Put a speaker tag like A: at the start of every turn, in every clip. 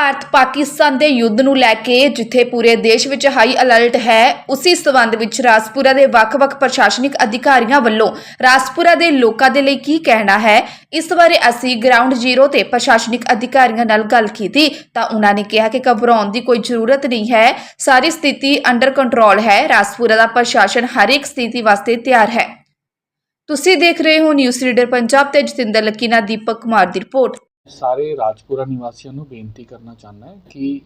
A: ਭਾਰਤ ਪਾਕਿਸਤਾਨ ਦੇ ਯੁੱਧ ਨੂੰ ਲੈ ਕੇ ਜਿੱਥੇ ਪੂਰੇ ਦੇਸ਼ ਵਿੱਚ ਹਾਈ ਅਲਰਟ ਹੈ, ਉਸੇ ਸਬੰਧ ਵਿੱਚ ਰਾਜਪੁਰਾ ਦੇ ਵੱਖ-ਵੱਖ ਪ੍ਰਸ਼ਾਸਨਿਕ ਅਧਿਕਾਰੀਆਂ ਵੱਲੋਂ ਰਾਜਪੁਰਾ ਦੇ ਲੋਕਾਂ ਦੇ ਲਈ ਕੀ ਕਹਿਣਾ ਹੈ, ਇਸ ਬਾਰੇ ਅਸੀਂ ਗਰਾਊਂਡ ਜ਼ੀਰੋ ਤੇ ਪ੍ਰਸ਼ਾਸਨਿਕ ਅਧਿਕਾਰੀਆਂ ਨਾਲ ਗੱਲ ਕੀਤੀ ਤਾਂ ਉਹਨਾਂ ਨੇ ਕਿਹਾ ਕਿ ਘਬਰਾਉਣ ਦੀ ਕੋਈ ਜ਼ਰੂਰਤ ਨਹੀਂ ਹੈ, ਸਾਰੀ ਸਥਿਤੀ ਅੰਡਰ ਕੰਟਰੋਲ ਹੈ, ਰਾਜਪੁਰਾ ਦਾ ਪ੍ਰਸ਼ਾਸਨ ਹਰ ਇੱਕ ਸਥਿਤੀ ਵਾਸਤੇ ਤਿਆਰ ਹੈ। ਤੁਸੀਂ ਦੇਖ ਰਹੇ ਹੋ ਨਿਊਜ਼ ਰੀਡਰ ਪੰਜਾਬ ਤੇ ਜਤਿੰਦਰ ਲੱਕੀ ਨਾਲ ਦੀਪਕ ਕੁਮਾਰ ਦੀ ਰਿਪੋਰਟ।
B: ਸਾਰੇ ਰਾਜਪੁਰਾ ਨਿਵਾਸੀਆਂ ਨੂੰ ਬੇਨਤੀ ਕਰਨਾ ਚਾਹੁੰਦਾ ਹਾਂ ਕਿ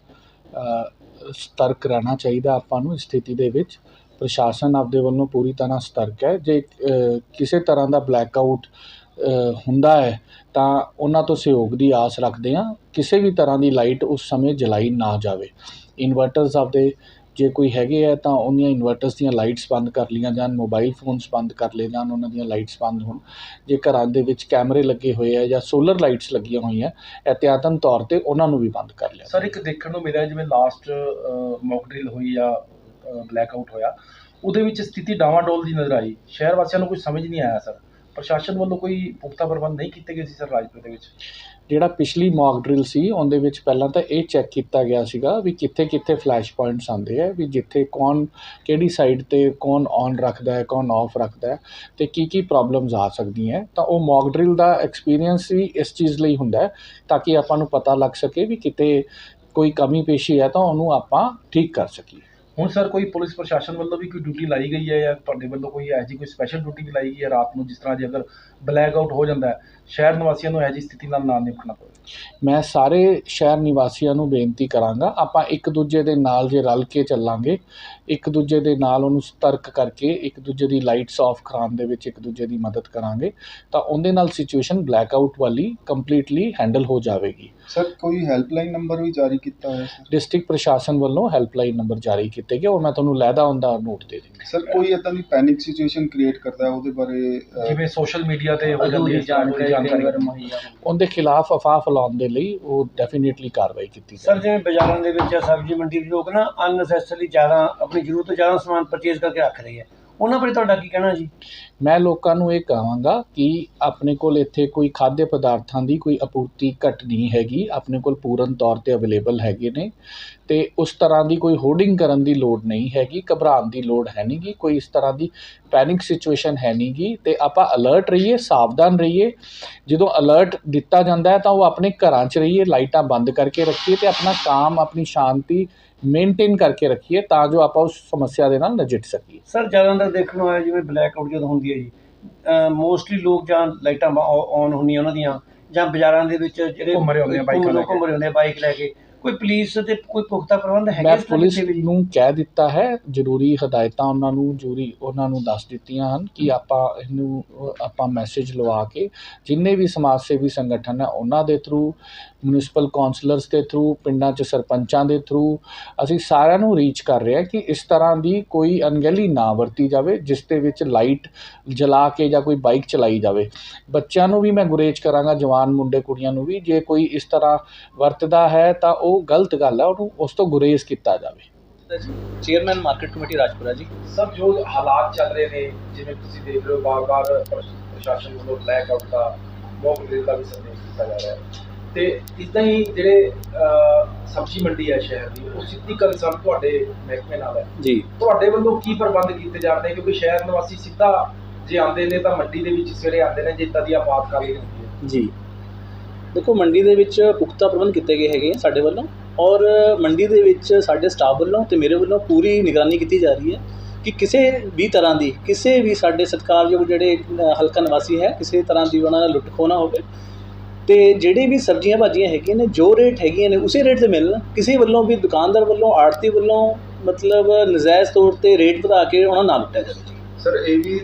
B: ਸਤਰਕ ਰਹਿਣਾ ਚਾਹੀਦਾ ਆਪਾਂ ਨੂੰ ਇਸ ਸਥਿਤੀ ਦੇ ਵਿੱਚ। ਪ੍ਰਸ਼ਾਸਨ ਆਪਦੇ ਵੱਲੋਂ ਪੂਰੀ ਤਰ੍ਹਾਂ ਸਤਰਕ ਹੈ। ਜੇ ਕਿਸੇ ਤਰ੍ਹਾਂ ਦਾ ਬਲੈਕਆਊਟ ਹੁੰਦਾ ਹੈ, ਤਾਂ ਉਹਨਾਂ ਤੋਂ ਸਹਿਯੋਗ ਦੀ ਆਸ ਰੱਖਦੇ ਹਾਂ। ਕਿਸੇ ਵੀ ਤਰ੍ਹਾਂ ਦੀ ਲਾਈਟ ਉਸ ਸਮੇਂ ਜਲਾਈ ਨਾ ਜਾਵੇ। ਇਨਵਰਟਰਸ ਆਪਦੇ ਜੇ ਕੋਈ ਹੈਗੇ ਆ ਤਾਂ ਉਹਨੀਆਂ ਇਨਵਰਟਰਸ ਦੀਆਂ ਲਾਈਟਸ ਬੰਦ ਕਰ ਲਈਆਂ ਜਾਣ ਮੋਬਾਈਲ ਫੋਨਸ ਬੰਦ ਕਰ ਲਏ ਜਾਣ, ਉਹਨਾਂ ਦੀਆਂ ਲਾਈਟਸ ਬੰਦ ਹੋਣ। ਜੇ ਘਰਾਂ ਦੇ ਵਿੱਚ ਕੈਮਰੇ ਲੱਗੇ ਹੋਏ ਆ ਜਾਂ ਸੋਲਰ ਲਾਈਟਸ ਲੱਗੀਆਂ ਹੋਈਆਂ ਇਹਤਿਆਤਨ ਤੌਰ ਤੇ ਉਹਨਾਂ ਨੂੰ ਵੀ ਬੰਦ ਕਰ ਲਿਆ
C: ਸਰ, ਇੱਕ ਦੇਖਣ ਨੂੰ ਮਿਲਿਆ, ਜਿਵੇਂ ਲਾਸਟ ਮੌਕ ਡਰਿਲ ਹੋਈ ਜਾਂ ਬਲੈਕਆਊਟ ਹੋਇਆ, ਉਹਦੇ ਵਿੱਚ ਸਥਿਤੀ ਡਾਵਾਂਡੋਲ ਦੀ ਨਜ਼ਰ ਆਈ। ਸ਼ਹਿਰ ਵਾਸੀਆਂ ਨੂੰ ਕੁਝ ਸਮਝ ਨਹੀਂ ਆਇਆ, ਸਰ। ਪ੍ਰਸ਼ਾਸਨ ਵੱਲੋਂ ਕੋਈ ਪੁਖਤਾ ਪ੍ਰਬੰਧ ਨਹੀਂ ਕੀਤੇ ਗਏ ਸੀ ਸਰ ਰਾਜਪੁਰ ਦੇ ਵਿੱਚ?
B: ਜਿਹੜਾ ਪਿਛਲੀ ਮੌਕ ਡਰਿਲ ਸੀ, ਉਹਦੇ ਵਿੱਚ ਪਹਿਲਾਂ ਤਾਂ ਇਹ ਚੈੱਕ ਕੀਤਾ ਗਿਆ ਸੀਗਾ ਵੀ ਕਿੱਥੇ ਕਿੱਥੇ ਫਲੈਸ਼ ਪੁਆਇੰਟਸ ਆਉਂਦੇ ਆ, ਵੀ ਜਿੱਥੇ ਕੌਣ, ਕਿਹੜੀ ਸਾਈਡ ਤੇ ਕੌਣ ਔਨ ਰੱਖਦਾ ਹੈ, ਕੌਣ ਆਫ ਰੱਖਦਾ ਹੈ ਤੇ ਕੀ ਕੀ ਪ੍ਰੋਬਲਮਸ ਆ ਸਕਦੀਆਂ ਤਾਂ ਉਹ ਮੌਕ ਡਰਿਲ ਦਾ ਐਕਸਪੀਰੀਅੰਸ ਵੀ ਇਸ ਚੀਜ਼ ਲਈ ਹੁੰਦਾ ਹੈ ਤਾਂ ਕਿ ਆਪਾਂ ਨੂੰ ਪਤਾ ਲੱਗ ਸਕੇ ਵੀ ਕਿਤੇ ਕੋਈ ਕਮੀ ਪੇਸ਼ੀ ਹੈ ਤਾਂ ਉਹਨੂੰ ਆਪਾਂ ਠੀਕ ਕਰ ਸਕੀਏ।
C: ਹੁਣ ਸਰ ਕੋਈ ਪੁਲਿਸ ਪ੍ਰਸ਼ਾਸਨ ਵੱਲੋਂ ਵੀ ਕੋਈ ਡਿਊਟੀ ਲਾਈ ਗਈ ਹੈ ਜਾਂ ਤੁਹਾਡੇ ਵੱਲੋਂ ਕੋਈ ਇਹੋ ਜਿਹੀ ਕੋਈ ਸਪੈਸ਼ਲ ਡਿਊਟੀ ਵੀ ਲਾਈ ਗਈ ਹੈ ਰਾਤ ਨੂੰ ਜਿਸ ਤਰ੍ਹਾਂ ਜੇ ਅਗਰ ਬਲੈਕਆਊਟ ਹੋ ਜਾਂਦਾ ਹੈ ਸ਼ਹਿਰ ਨਿਵਾਸੀਆਂ ਨੂੰ ਇਹੋ ਜਿਹੀ ਸਥਿਤੀ ਨਾਲ ਨਾ ਨਿਪਟਣਾ ਪਵੇ?
B: ਮੈਂ ਸਾਰੇ ਸ਼ਹਿਰ ਨਿਵਾਸੀਆਂ ਨੂੰ ਬੇਨਤੀ ਕਰਾਂਗਾ ਆਪਾਂ ਇੱਕ ਦੂਜੇ ਦੇ ਨਾਲ ਜੇ ਰਲ ਕੇ ਚੱਲਾਂਗੇ ਇੱਕ ਦੂਜੇ ਦੇ ਨਾਲ ਉਹਨੂੰ ਸਤਰਕ ਕਰਕੇ ਇੱਕ ਦੂਜੇ ਦੀ ਲਾਈਟਸ ਆਫ ਕਰਾਉਣ ਦੇ ਵਿੱਚ ਇੱਕ ਦੂਜੇ ਦੀ ਮਦਦ ਕਰਾਂਗੇ ਤਾਂ ਉਹਦੇ ਨਾਲ ਸਿਚੁਏਸ਼ਨ ਬਲੈਕਆਊਟ ਵਾਲੀ ਕੰਪਲੀਟਲੀ ਹੈਂਡਲ ਹੋ ਜਾਵੇਗੀ।
D: ਸਰ ਕੋਈ ਹੈਲਪਲਾਈਨ ਨੰਬਰ ਵੀ ਜਾਰੀ ਕੀਤਾ ਹੋਇਆ ਸਰ?
B: ਡਿਸਟ੍ਰਿਕਟ ਪ੍ਰਸ਼ਾਸਨ ਵੱਲੋਂ ਹੈਲਪਲਾਈਨ ਨੰਬਰ ਜਾਰੀ ਕੀਤੇ ਗਏ ਉਹ ਮੈਂ ਤੁਹਾਨੂੰ ਲੈਦਾ ਹੁੰਦਾ ਨੋਟ ਦੇ ਦਿੰਦਾ।
D: ਸਰ ਕੋਈ ਇਦਾਂ ਦੀ ਪੈਨਿਕ ਸਿਚੁਏਸ਼ਨ ਕ੍ਰੀਏਟ ਕਰਦਾ ਹੈ ਉਹਦੇ ਬਾਰੇ ਅਹ,
C: ਜਿਵੇਂ ਸੋਸ਼ਲ ਮੀਡੀਆ ਤੇ ਹੋ ਜਾਂਦੀ ਹੈ ਜਾਣਕਾਰੀ ਜਾਣਕਾਰੀ
B: ਉਹਦੇ ਖਿਲਾਫ ਅਫਵਾਹ ਫੈਲਾਉਣ ਦੇ ਲਈ ਉਹ ਡੈਫੀਨੇਟਲੀ ਕਾਰਵਾਈ ਕੀਤੀ
E: ਸਰ
B: ਜਾਵੇਗੀ
E: ਜਿਵੇਂ ਬਾਜ਼ਾਰਾਂ ਦੇ ਵਿੱਚ ਜਾਂ ਸਬਜ਼ੀ ਮੰਡੀ ਦੇ ਲੋਕ ਨਾ ਅਨਨੈਸੈਸਰੀ ਜ਼ਿਆਦਾ ਆਪਣੀ ਜ਼ਰੂਰਤ ਤੋਂ ਜ਼ਿਆਦਾ ਸਮਾਨ ਪਰਚੇਜ਼ ਕਰਕੇ ਰੱਖ ਰਹੇ ਆ। ਉਹਨਾਂ ਬਾਰੇ ਤੁਹਾਡਾ ਕੀ ਕਹਿਣਾ ਜੀ?
B: ਮੈਂ ਲੋਕਾਂ ਨੂੰ ਇਹ ਕਹਾਂਗਾ ਕਿ ਆਪਣੇ ਕੋਲ ਇੱਥੇ ਕੋਈ ਖਾद्य ਪਦਾਰਥਾਂ ਦੀ ਕੋਈ ਆਪੂਰਤੀ ਘੱਟ ਨਹੀਂ ਹੈਗੀ। ਆਪਣੇ ਕੋਲ ਪੂਰਨ ਤੌਰ ਤੇ ਅਵੇਲੇਬਲ ਹੈਗੇ ਨੇ ਅਤੇ ਉਸ ਤਰ੍ਹਾਂ ਦੀ ਕੋਈ ਹੋਰਡਿੰਗ ਕਰਨ ਦੀ ਲੋੜ ਨਹੀਂ ਹੈਗੀ, ਘਬਰਾਉਣ ਦੀ ਲੋੜ ਹੈ ਨਹੀਂ ਗੀ ਕੋਈ ਇਸ ਤਰ੍ਹਾਂ ਦੀ ਪੈਨਿਕ ਸਿਚੁਏਸ਼ਨ ਹੈ ਨਹੀਂ ਗੀ ਅਤੇ ਆਪਾਂ ਅਲਰਟ ਰਹੀਏ, ਸਾਵਧਾਨ ਰਹੀਏ। ਜਦੋਂ ਅਲਰਟ ਦਿੱਤਾ ਜਾਂਦਾ ਹੈ ਤਾਂ ਉਹ ਆਪਣੇ ਘਰਾਂ 'ਚ ਰਹੀਏ, ਲਾਈਟਾਂ ਬੰਦ ਕਰਕੇ ਰੱਖੀਏ ਅਤੇ ਆਪਣਾ ਕਾਮ, ਆਪਣੀ ਸ਼ਾਂਤੀ ਮੇਨਟੇਨ ਕਰਕੇ ਰੱਖੀਏ ਤਾਂ ਜੋ ਆਪਾਂ ਉਸ ਸਮੱਸਿਆ ਦੇ ਨਾਲ ਨਜਿੱਠ ਸਕੀਏ
E: ਸਰ ਜ਼ਿਆਦਾਤਰ ਦੇਖਣ ਨੂੰ ਆਇਆ ਜਿਵੇਂ ਬਲੈਕ ਆਊਟ ਜਦੋਂ ਹੁੰਦੀ ਹੈ ਜੀ ਮੋਸਟਲੀ ਲੋਕ ਜਾਂ ਲਾਈਟਾਂ ਔਨ ਹੁੰਦੀਆਂ ਉਹਨਾਂ ਦੀਆਂ ਜਾਂ ਬਾਜ਼ਾਰਾਂ ਦੇ ਵਿੱਚ ਜਿਹੜੇ
C: ਘੁੰਮ ਰਹੇ ਹੁੰਦੇ ਆ ਬਾਈਕਾਂ
E: ਘੁੰਮ-
C: ਲੈ ਕੇ।
E: ਕੋਈ ਪੁਲਿਸ ਤੇ ਕੋਈ ਪੁਖਤਾ ਪ੍ਰਬੰਧ ਹੈਗੇ
B: ਮੈਂ
E: ਇਸ ਤਰ੍ਹਾਂ
B: ਪੁਲਿਸ
E: ਵੀ?
B: ਨੂੰ ਕਹਿ ਦਿੱਤਾ ਹੈ ਜ਼ਰੂਰੀ ਹਦਾਇਤਾਂ ਉਹਨਾਂ ਨੂੰ ਜ਼ਰੂਰੀ ਉਹਨਾਂ ਨੂੰ ਦੱਸ ਦਿੱਤੀਆਂ ਹਨ ਕਿ ਆਪਾਂ ਇਹਨੂੰ ਅ, ਆਪਾਂ ਮੈਸੇਜ ਲਵਾ ਕੇ ਜਿੰਨੇ ਵੀ ਸਮਾਜ ਸੇਵੀ ਸੰਗਠਨ ਹੈ ਉਹਨਾਂ ਦੇ ਥਰੂ ਮਿਊਨਿਸਪਲ ਕਾਉਂਸਲਰਸ ਦੇ ਥਰੂ ਪਿੰਡਾਂ 'ਚ ਸਰਪੰਚਾਂ ਦੇ ਥਰੂ ਅਸੀਂ ਸਾਰਿਆਂ ਨੂੰ ਰੀਚ ਕਰ ਰਹੇ ਹਾਂ ਕਿ ਇਸ ਤਰ੍ਹਾਂ ਦੀ ਕੋਈ ਅਣਗਹਿਲੀ ਨਾ ਵਰਤੀ ਜਾਵੇ ਜਿਸ ਦੇ ਵਿੱਚ ਲਾਈਟ ਜਲਾ ਕੇ ਜਾਂ ਕੋਈ ਬਾਈਕ ਚਲਾਈ ਜਾਵੇ ਬੱਚਿਆਂ ਨੂੰ ਵੀ ਮੈਂ ਗੁਰੇਜ ਕਰਾਂਗਾ ਜਵਾਨ ਮੁੰਡੇ ਕੁੜੀਆਂ ਨੂੰ ਵੀ ਜੇ ਕੋਈ ਇਸ ਤਰ੍ਹਾਂ ਵਰਤਦਾ ਹੈ ਤਾਂ ਉਹ ਗਲਤ ਗੱਲ ਹੈ ਉਹਨੂੰ ਉਸ ਤੋਂ ਗੁਰੇਜ਼ ਕੀਤਾ ਜਾਵੇ।
F: ਚੇਅਰਮੈਨ ਮਾਰਕੀਟ ਕਮੇਟੀ ਰਾਜਪੁਰਾ ਜੀ।
C: ਸਰ ਜੋ ਹਾਲਾਤ ਚੱਲ ਰਹੇ ਨੇ ਜਿਵੇਂ ਤੁਸੀਂ ਦੇਖ ਰਹੇ ਹੋ ਬਾਰ-ਬਾਰ ਪ੍ਰਸ਼ਾਸਨ ਵੱਲੋਂ ਬਲੈਕਆਊਟ ਦਾ ਮੌਕ ਡਰਿਲ ਦਾ ਵੀ ਸੰਦੇਸ਼ ਦਿੱਤਾ ਜਾ ਰਿਹਾ ਹੈ। ਤੇ ਇਦਾਂ ਹੀ ਜਿਹੜੇ ਸਬਜ਼ੀ ਮੰਡੀ ਹੈ ਸ਼ਹਿਰ ਦੀ ਉਹ ਸਿੱਧੀ ਕੰਸਰਨ ਤੁਹਾਡੇ ਮਹਿਕਮੇ ਨਾਲ ਹੈ।
F: ਜੀ।
C: ਤੁਹਾਡੇ ਵੱਲੋਂ ਕੀ ਪ੍ਰਬੰਧ ਕੀਤੇ ਜਾਂਦੇ ਕਿਉਂਕਿ ਸ਼ਹਿਰ ਨਿਵਾਸੀ ਸਿੱਧਾ ਜੇ ਆਉਂਦੇ ਨੇ ਤਾਂ ਮੰਡੀ ਦੇ ਵਿੱਚ ਸਵੇਰੇ ਆਉਂਦੇ ਨੇ ਜਿੱਦਾਂ ਦੀ ਆਪਾਤਕਾਲੀ ਹੁੰਦੀ ਹੈ।
F: ਜੀ। ਦੇਖੋ, ਮੰਡੀ ਦੇ ਵਿੱਚ ਪੁਖਤਾ ਪ੍ਰਬੰਧ ਕੀਤੇ ਗਏ ਹੈਗੇ ਆ ਸਾਡੇ ਵੱਲੋਂ ਔਰ ਮੰਡੀ ਦੇ ਵਿੱਚ ਸਾਡੇ ਸਟਾਫ ਵੱਲੋਂ ਅਤੇ ਮੇਰੇ ਵੱਲੋਂ ਪੂਰੀ ਨਿਗਰਾਨੀ ਕੀਤੀ ਜਾ ਰਹੀ ਹੈ ਕਿ ਕਿਸੇ ਵੀ ਤਰ੍ਹਾਂ ਦੀ, ਕਿਸੇ ਵੀ ਸਾਡੇ ਸਤਿਕਾਰਯੋਗ ਜਿਹੜੇ ਹਲਕਾ ਨਿਵਾਸੀ ਹੈ, ਕਿਸੇ ਤਰ੍ਹਾਂ ਦੀ ਉਹਨਾਂ ਦਾ ਲੁੱਟ ਖੋਹ ਨਾ ਹੋਵੇ। ਤੇ ਜਿਹੜੇ ਵੀ ਸਬਜ਼ੀਆਂ ਭਾਜੀਆਂ ਹੈਗੀਆਂ ਨੇ, ਜੋ ਰੇਟ ਹੈਗੀਆਂ ਨੇ, ਉਸੇ ਰੇਟ ਤੇ ਮਿਲਣ। ਕਿਸੇ ਵੱਲੋਂ ਵੀ ਦੁਕਾਨਦਾਰ ਵੱਲੋਂ, ਆੜਤੀ ਵੱਲੋਂ ਮਤਲਬ ਨਜਾਇਜ਼ ਤੌਰ ਤੇ ਰੇਟ ਵਧਾ ਕੇ ਉਹਨਾਂ ਨਾਲ ਲੁੱਟਿਆ ਜਾਵੇ।
D: ਸਰ, ਇਹ ਵੀ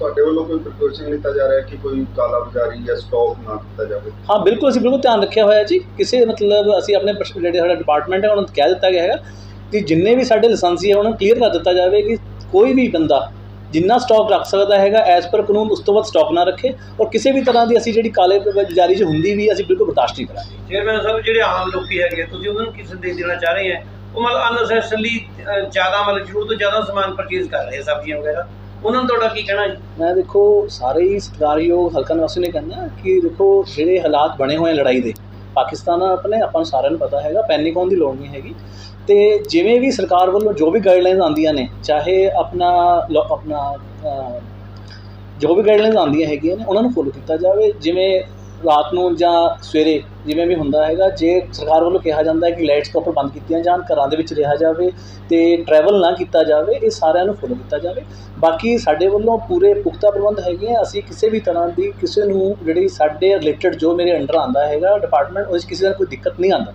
D: ਤੁਹਾਡੇ ਵੱਲੋਂ ਕੋਈ ਪ੍ਰੀਕਾਸ਼ਨ ਲਿੱਤਾ ਜਾ ਰਿਹਾ ਹੈ ਕਿ ਕੋਈ ਕਾਲਾ ਬਾਜ਼ਾਰੀ ਜਾਂ ਸਟਾਕ ਨਾ ਕੀਤਾ ਜਾਵੇ?
F: ਹਾਂ ਬਿਲਕੁਲ ਅਸੀਂ ਬਿਲਕੁਲ ਧਿਆਨ ਰੱਖਿਆ ਹੋਇਆ ਜੀ। ਕਿਸੇ ਮਤਲਬ ਅਸੀਂ ਆਪਣੇ ਪਰਸ- ਜਿਹੜੇ ਸਾਡਾ ਡਿਪਾਰਟਮੈਂਟ ਹੈ ਉਹਨਾਂ ਨੂੰ ਕਹਿ ਦਿੱਤਾ ਗਿਆ ਹੈਗਾ ਕਿ ਜਿੰਨੇ ਵੀ ਸਾਡੇ ਲਾਇਸੈਂਸੀ ਹੈ ਉਹਨਾਂ ਨੂੰ ਕਲੀਅਰ ਕਰ ਦਿੱਤਾ ਜਾਵੇ ਕਿ ਕੋਈ ਵੀ ਬੰਦਾ ਜਿੰਨਾ ਸਟਾਕ ਰੱਖ ਸਕਦਾ ਹੈਗਾ ਐਸ ਪਰ ਕਾਨੂੰਨ ਉਸ ਤੋਂ ਵੱਧ ਸਟਾਕ ਨਾ ਰੱਖੇ ਔਰ ਕਿਸੇ ਵੀ ਤਰ੍ਹਾਂ ਦੀ ਅਸੀਂ ਜਿਹੜੀ ਕਾਲੇ ਜਾਰੀ 'ਚ ਹੁੰਦੀ ਵੀ ਅਸੀਂ ਬਿਲਕੁਲ ਬਰਦਾਸ਼ਤ ਨਹੀਂ ਕਰਾਂਗੇ।
E: ਚੇਅਰਮੈਨ ਸਾਹਿਬ ਜਿਹੜੇ ਆਮ ਲੋਕੀ ਹੈਗੇ ਆ, ਤੁਸੀਂ ਉਹਨਾਂ ਨੂੰ ਕੀ ਸੰਦੇਸ਼ ਦੇਣਾ ਚਾਹ ਰਹੇ ਹੈ? ਉਹ ਮਤਲਬ ਅਨਨੈਸੈਸਰੀ ਜ਼ਿਆਦਾ ਮਤਲਬ ਜ਼ਰੂਰਤ ਤੋਂ ਜ਼ਿਆਦਾ ਸਮਾਨ ਪਰਚੇਜ਼ ਕਰ ਰਹੇ ਸਬਜ਼ੀਆਂ ਵਗੈਰਾ? ਉਹਨਾਂ ਨੂੰ ਤੁਹਾਡਾ ਕੀ ਕਹਿਣਾ ਜੀ?
F: ਮੈਂ ਦੇਖੋ, ਸਾਰੇ ਹੀ ਸਤਿਕਾਰਯੋਗ ਹਲਕਾ ਨਿਵਾਸੀ ਨੇ ਕਹਿੰਦਾ ਕਿ ਦੇਖੋ, ਜਿਹੜੇ ਹਾਲਾਤ ਬਣੇ ਹੋਏ ਆ ਲੜਾਈ ਦੇ, ਪਾਕਿਸਤਾਨ ਆਪਣੇ ਆਪਾਂ ਨੂੰ ਸਾਰਿਆਂ ਨੂੰ ਪਤਾ ਹੈਗਾ ਪੈਨਿਕ ਹੋਣ ਦੀ ਲੋੜ ਨਹੀਂ ਹੈਗੀ। ਤੇ ਜਿਵੇਂ ਵੀ ਸਰਕਾਰ ਵੱਲੋਂ ਜੋ ਵੀ ਗਾਈਡਲਾਈਨਸ ਆਉਂਦੀਆਂ ਨੇ, ਚਾਹੇ ਆਪਣਾ ਲੋ- ਆਪਣਾ ਜੋ ਵੀ ਗਾਈਡਲਾਈਨਸ ਆਉਂਦੀਆਂ ਹੈਗੀਆਂ ਨੇ, ਉਹਨਾਂ ਨੂੰ ਫੋਲੋ ਕੀਤਾ ਜਾਵੇ। ਜਿਵੇਂ ਰਾਤ ਨੂੰ ਜਾਂ ਸਵੇਰੇ ਜਿਵੇਂ ਵੀ ਹੁੰਦਾ ਹੈਗਾ, ਜੇ ਸਰਕਾਰ ਵੱਲੋਂ ਕਿਹਾ ਜਾਂਦਾ ਹੈ ਕਿ ਲਾਈਟਸ ਪ੍ਰੋਪਰ ਬੰਦ ਕੀਤੀਆਂ ਜਾਣ, ਘਰਾਂ ਦੇ ਵਿੱਚ ਰਿਹਾ ਜਾਵੇ ਤੇ ਟਰੈਵਲ ਨਾ ਕੀਤਾ ਜਾਵੇ, ਇਹ ਸਾਰਿਆਂ ਨੂੰ ਫੋਲੋ ਕੀਤਾ ਜਾਵੇ। ਬਾਕੀ ਸਾਡੇ ਵੱਲੋਂ ਪੂਰੇ ਪੁਖਤਾ ਪ੍ਰਬੰਧ ਹੈਗੇ ਆ। ਅਸੀਂ ਕਿਸੇ ਵੀ ਤਰ੍ਹਾਂ ਦੀ ਕਿਸੇ ਨੂੰ ਜਿਹੜੀ ਸਾਡੇ ਰਿਲੇਟਡ ਜੋ ਮੇਰੇ ਅੰਡਰ ਆਂਦਾ ਹੈਗਾ ਡਿਪਾਰਟਮੈਂਟ ਉਸ 'ਚ ਕਿਸੇ ਦਾ ਕੋਈ ਦਿੱਕਤ ਨਹੀਂ ਆਉਂਦਾ।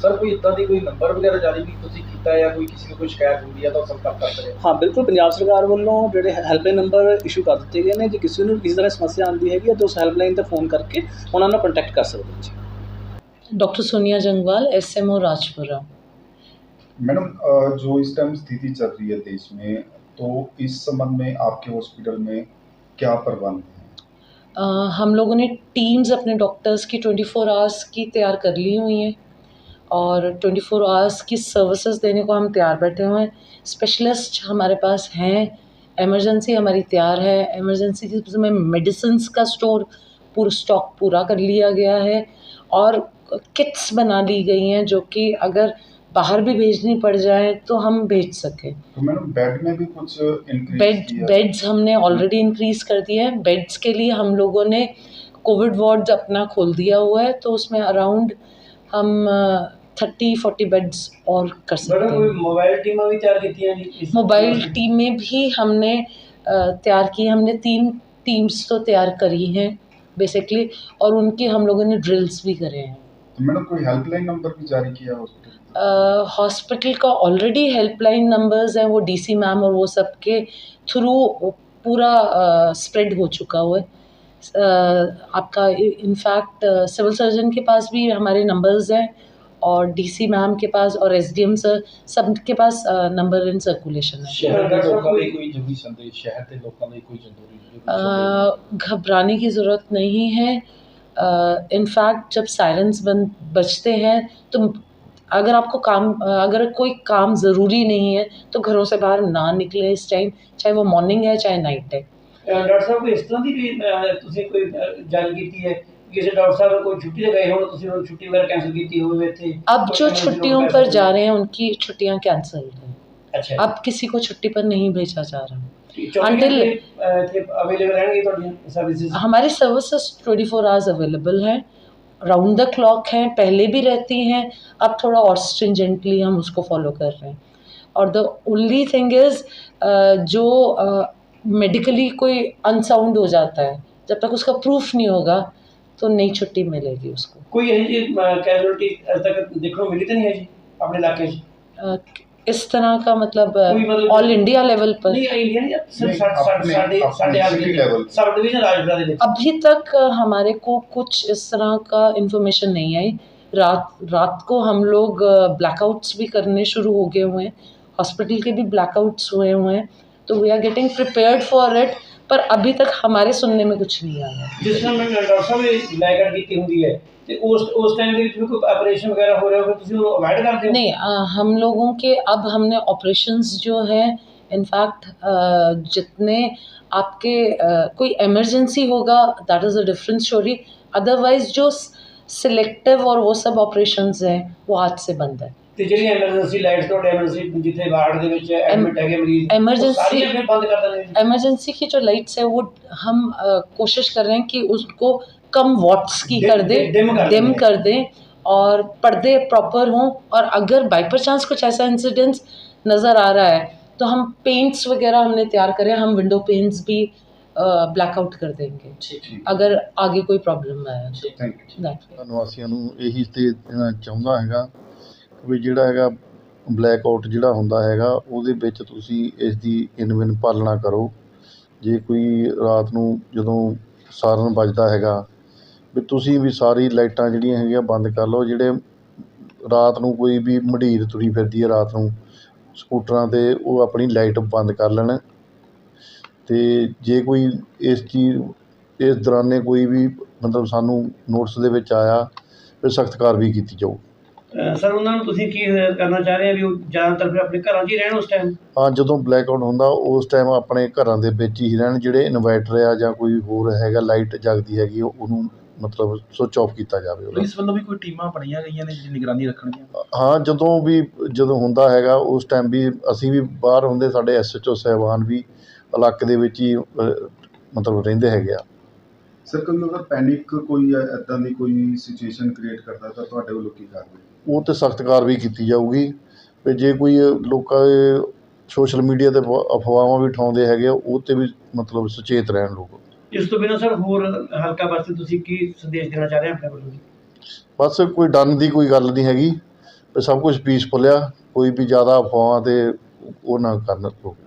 C: ਸਰ ਕੋਈ ਇਦਾਂ ਦੀ ਕੋਈ ਨੰਬਰ ਵਗੈਰਾ ਜਾਰੀ ਵੀ ਤੁਸੀਂ ਕੀਤਾ ਹੈ ਜਾਂ ਕੋਈ ਕਿਸੇ ਨੂੰ ਕੋਈ ਸ਼ਿਕਾਇਤ ਹੁੰਦੀ ਹੈ ਤਾਂ ਉਹ ਸੰਪਰਕ ਕਰ ਸਕਦੇ
F: ਹਾਂ ਬਿਲਕੁਲ ਪੰਜਾਬ ਸਰਕਾਰ ਵੱਲੋਂ ਜਿਹੜੇ ਹੈਲਪਲਾਈਨ ਨੰਬਰ ਇਸ਼ੂ ਕਰ ਦਿੱਤੇ ਗਏ ਨੇ ਜੇ ਕਿਸੇ ਨੂੰ ਕਿਸੇ ਤਰ੍ਹਾਂ ਸਮੱਸਿਆ ਆਉਂਦੀ ਹੈਗੀ ਹੈ ਤਾਂ ਉਸ ਹੈਲਪਲਾਈਨ ਤੇ ਫੋਨ ਕਰਕੇ ਉਹਨਾਂ ਨਾਲ ਕੰਟੈਕਟ ਕਰ ਸਕਦੇ ਹੋ ਜੀ
G: doctor Sonia Jangwal SMO Rajpura
D: madam अ, जो इस टाइम स्थिति चल रही है देश में तो इस संबंध में आपके हॉस्पिटल में क्या प्रबंध हैं
G: अ, हम लोगों ने टीम्स अपने डॉक्टर्स की 24 फोर आवर्स की तैयार कर ली हुई हैं और 24 फोर आवर्स की सर्विसेज़ देने को हम तैयार बैठे हुए हैं। स्पेशलिस्ट हमारे पास हैं। एमरजेंसी हमारी तैयार है। एमरजेंसी की में मेडिसिन का स्टोर पूरा स्टॉक पूरा कर लिया गया है और किट्स बना ली गई हैं जो कि अगर बाहर भी भेजनी पड़ जाए तो हम भेज सकें।
D: तो मैडम बेड में भी कुछ
G: बेड बेड्स हमने ऑलरेडी इंक्रीज कर दिए हैं। बेड्स के लिए हम लोगों ने कोविड वार्ड अपना खोल दिया हुआ है। तो उसमें अराउंड हम थर्टी फोर्टी बेड्स और कर सकते हैं।
E: मोबाइल टीमें भी तैयार की थी
G: मोबाइल टीमें भी हमने तैयार की हमने तीन टीम्स तो तैयार करी हैं बेसिकली और उनके हम लोगों ने ड्रिल्स भी करे हैं।
D: तो मैडम कोई हेल्पलाइन नंबर भी जारी किया हॉस्पिटल
G: हॉस्पिटल का ऑलरेडी हेल्पलाइन नंबर्स हैं वो डीसी मैम और वो सब के थ्रू पूरा स्प्रेड हो चुका हुआ है। आपका इनफैक्ट सिविल सर्जन के पास भी हमारे नंबर्स हैं और डीसी मैम के पास और एसडीएम सर सब के पास नंबर इन सर्कुलेशन है
C: ਸ਼ਹਿਰ ਦੇ ਲੋਕਾਂ ਲਈ ਕੋਈ ਜ਼ਰੂਰੀ ਸੰਦੇਸ਼ ਸ਼ਹਿਰ ਦੇ ਲੋਕਾਂ ਲਈ ਕੋਈ ਜ਼ਰੂਰੀ ਜ਼ਰੂਰੀ ਸੰਦੇਸ਼
G: अ, घबराने की ज़रूरत नहीं है इनफैक्ट जब सायरन्स बन बजते हैं तो अगर आपको काम अ, अगर कोई काम ज़रूरी नहीं है तो घरों से बाहर ना निकले इस टाइम चाहे वो मॉर्निंग है चाहे नाइट है
E: ਅਹ ਡਾਕਟਰ ਸਾਹਿਬ ਕੋਈ ਇਸ ਤਰ੍ਹਾਂ ਦੀ ਵੀ ਅਹ, ਤੁਸੀਂ ਕੋਈ ਅਹ, ਜਾਰੀ ਕੀਤੀ ਹੈ ਕਿ ਕਿਸੇ ਡਾਕਟਰ ਸਾਹਿਬ ਕੋਈ ਛੁੱਟੀ ਤੇ ਗਏ ਹੋਣ ਤੁਸੀਂ ਉਹਨਾਂ ਨੂੰ ਛੁੱਟੀ ਵਗੈਰਾ ਕੈਂਸਲ ਕੀਤੀ ਹੋਵੇ ਇੱਥੇ
G: अब जो
E: ਕੋਈ
G: छुट्टियों
E: emergency
G: पर
E: लोग
G: जा रहे हैं उनकी छुट्टियां कैंसिल हैं
E: ਅੱਛਾ
G: अब किसी को छुट्टी पर नहीं भेजा जा रहा
E: until
G: until-
E: ਇੱਥੇ ਅਵੇਲੇਬਲ ਰਹਿਣਗੇ ਤੁਹਾਡੀਆਂ ਸਰਵਿਸਿਜ਼
G: हमारी services twenty four hours available हैं राउंड द क्लॉक हैं पहले भी रहती हैं अब थोड़ा और स्ट्रिंजेंटली हम उसको फॉलो कर रहे हैं और द ओनली थिंग इज़ जो मेडिकली कोई अनसाउंड हो जाता है जब तक उसका प्रूफ नहीं होगा तो नई छुट्टी मिलेगी उसको
E: ਕੋਈ ਇਹੋ ਜਿਹੀ ਕੈਜੁਅਲਟੀ ਅਜੇ ਤੱਕ ਦੇਖਣ ਨੂੰ ਮਿਲੀ ਤਾਂ ਨਹੀਂ ਹੈ ਜੀ ਆਪਣੇ ਇਲਾਕੇ 'ਚ
G: अ, इस तरह का मतलब
E: कोई मतलब-
G: ऑल इंडिया लेवल पर
E: ਨਹੀਂ ਇੰਡੀਆ ਨਹੀਂ ਸਿਰਫ
D: नहीं,
E: ਸਾਡੇ
D: अपने-
E: ਸਾਡੇ
D: अपने
E: ਸਾਡੇ
D: city level।
E: Sub division Rajpura ਦੇ ਵਿੱਚ
G: अभी तक अ, हमारे को कुछ इस तरह का इन्फॉर्मेशन नहीं आई रात रात को हम लोग ब्लैकआउट्स भी करने शुरू हो गए हुए हैं हॉस्पिटल के भी ब्लैकआउट्स हुए हुए हैं तो we are getting prepared for it पर अभी तक हमारे सुनने में कुछ नहीं आया
E: ਜਿਸ ਤਰ੍ਹਾਂ ਮੈਂ ਡਾਕਟਰ ਸਾਹਿਬ ਨੇ ਲੈਗਰ ਕੀਤੀ ਹੁੰਦੀ ਹੈ ਤੇ ਉਸ ਉਸ ਟਾਈਮ ਦੇ ਵਿੱਚ ਵੀ ਕੋਈ ਆਪਰੇਸ਼ਨ ਵਗੈਰਾ ਹੋ ਰਿਹਾ ਹੋਵੇ ਤੁਸੀਂ ਉਹਨੂੰ ਅਵੋਇਡ ਕਰਦੇ ਹੋ
G: नहीं अ, हम लोगों के अब हमने ऑपरेशंस जो है इनफैक्ट जितने आपके अ, कोई इमरजेंसी होगा that is a different story otherwise जो सिलेक्टिव और वो सब ऑपरेशंस हैं वो आज से बंद है
E: ਤੇ ਜਿਹੜੀਆਂ ਐਮਰਜੈਂਸੀ ਲਾਈਟਸ ਤੁਹਾਡੇ ਐਮਰਜੈਂਸੀ ਜਿੱਥੇ ਵਾਰਡ ਦੇ ਵਿੱਚ ਐਡਮਿਟ ਹੈਗੇ ਮਰੀਜ਼ ਉਹ
G: emergency-
E: ਸਾਰੀਆਂ ਫਿਰ ਬੰਦ ਕਰ ਦਿੰਦੇ ਨੇ
G: इमरजेंसी की जो लाइट्स है वो हम अ, कोशिश कर रहे हैं कि उसको कम वॉट्स की
E: Dim-
G: कर दें
E: dim कर
G: डिम
E: दें।
G: कर दें और पर्दे प्रॉपर हों और अगर बाई पर चांस कुछ ऐसा इंसिडेंस नज़र आ रहा है तो हम पेंट्स वगैरह हमने तैयार करे हम विंडो पेंट्स भी ब्लैकआउट कर देंगे
D: ठीक
G: अगर आगे कोई प्रॉब्लम आया तो
D: थैंक यू
G: That way.
H: ਨਿਵਾਸੀਆਂ ਨੂੰ ਇਹੀ ਤੇ ਦੇਣਾ ਚਾਹੁੰਦਾ ਹੈਗਾ ਵੀ ਜਿਹੜਾ ਹੈਗਾ ਬਲੈਕ ਆਊਟ ਜਿਹੜਾ ਹੁੰਦਾ ਹੈਗਾ, ਉਹਦੇ ਵਿੱਚ ਤੁਸੀਂ ਇਸ ਦੀ ਇਨਵਿਨ ਪਾਲਣਾ ਕਰੋ। ਜੇ ਕੋਈ ਰਾਤ ਨੂੰ ਜਦੋਂ ਸਾਰਨ ਵੱਜਦਾ ਹੈਗਾ, ਵੀ ਤੁਸੀਂ ਵੀ ਸਾਰੀ ਲਾਈਟਾਂ ਜਿਹੜੀਆਂ ਹੈਗੀਆਂ ਬੰਦ ਕਰ ਲਓ, ਜਿਹੜੇ ਰਾਤ ਨੂੰ ਕੋਈ ਵੀ ਮੰਡੀਰ ਤੁਰੀ ਫਿਰਦੀ ਹੈ ਰਾਤ ਨੂੰ, ਸਕੂਟਰਾਂ 'ਤੇ ਉਹ ਆਪਣੀ ਲਾਈਟ ਬੰਦ ਕਰ ਲੈਣ। ਅਤੇ ਜੇ ਕੋਈ ਇਸ ਚੀਜ਼, ਇਸ ਦੌਰਾਨੇ ਕੋਈ ਵੀ ਮਤਲਬ ਸਾਨੂੰ ਨੋਟਿਸ ਦੇ ਵਿੱਚ ਆਇਆ, ਫਿਰ ਸਖਤ ਕਾਰਵਾਈ ਕੀਤੀ ਜਾਊ।
E: ਸਰ ਉਹਨਾਂ ਨੂੰ ਤੁਸੀਂ ਕੀ ਕਰਨਾ ਚਾਹ ਰਹੇ ਆ ਵੀ ਉਹ ਜ਼ਿਆਦਾਤਰ ਫਿਰ ਆਪਣੇ ਘਰਾਂ 'ਚ ਹੀ ਰਹਿਣ ਉਸ ਟਾਈਮ
H: ਹਾਂ ਜਦੋਂ ਬਲੈਕ ਆਊਟ ਹੁੰਦਾ ਉਸ ਟਾਈਮ ਆਪਣੇ ਘਰਾਂ ਦੇ ਵਿੱਚ ਹੀ ਰਹਿਣ ਜਿਹੜੇ ਇਨਵਰਟਰ ਆ ਜਾਂ ਕੋਈ ਹੋਰ ਹੈਗਾ ਲਾਈਟ ਜਗਦੀ ਹੈਗੀ ਉਹ- ਉਹਨੂੰ ਮਤਲਬ ਸੁਚ ਆਫ ਕੀਤਾ ਜਾਵੇ ਉਹਦਾ।
C: ਪੁਲਿਸ ਵੱਲੋਂ ਵੀ ਕੋਈ ਟੀਮਾਂ ਬਣੀਆਂ ਗਈਆਂ ਨੇ ਜਿਹੜੀ ਨਿਗਰਾਨੀ ਰੱਖਣਗੀਆਂ?
H: ਹਾਂ ਜਦੋਂ ਵੀ ਜਦੋਂ ਹੁੰਦਾ ਹੈਗਾ ਉਸ ਟਾਈਮ ਵੀ ਅਸੀਂ ਵੀ ਬਾਹਰ ਹੁੰਦੇ ਸਾਡੇ ਐਸਐਚਓ ਸਾਹਿਬਾਨ ਵੀ ਇਲਾਕੇ ਦੇ ਵਿੱਚ ਹੀ ਮਤਲਬ ਰਹਿੰਦੇ ਹੈਗੇ ਆ।
D: ਸਰ ਕੋਈ ਅਗਰ ਪੈਨਿਕ ਕੋਈ ਐਦਾਂ ਦੀ ਕੋਈ ਸਿਚੁਏਸ਼ਨ ਕ੍ਰੀਏਟ ਕਰਦਾ ਤਾਂ ਤੁਹਾਡੇ ਵੱਲੋਂ ਕੀ ਕਾਰਵਾਈ?
H: ਉਹ ਤੇ ਸਖਤ ਕਾਰਵਾਈ ਕੀਤੀ ਜਾਊਗੀ। ਤੇ ਜੇ ਕੋਈ ਲੋਕਾਂ ਦੇ ਸੋਸ਼ਲ ਮੀਡੀਆ ਤੇ ਅਫਵਾ- ਅਫਵਾਹਾਂ ਵੀ ਉਠਾਉਂਦੇ ਹੈਗੇ ਆ ਉਹ ਤੇ ਵੀ ਮਤਲਬ ਸੁਚੇਤ ਰਹਿਣ ਲੋਕ।
E: ਇਸ ਤੋਂ ਬਿਨਾਂ ਸਰ ਹੋਰ ਹਲਕਾ ਵਾਸਤੇ ਤੁਸੀਂ ਕੀ ਸੰਦੇਸ਼ ਦੇਣਾ ਚਾਹ ਰਹੇ ਹੋ ਆਪਣੇ ਵੱਲੋਂ ਜੀ?
H: ਬਸ ਕੋਈ ਡਰਨ ਦੀ ਕੋਈ ਗੱਲ ਨਹੀਂ ਹੈਗੀ। ਤੇ ਸਭ ਕੁਝ ਪੀਸਫੁਲ ਆ। ਕੋਈ ਵੀ ਜ਼ਿਆਦਾ ਅਫਵਾਹਾਂ ਤੇ ਉਹ ਨਾ ਕਰਨ ਲੋਕ।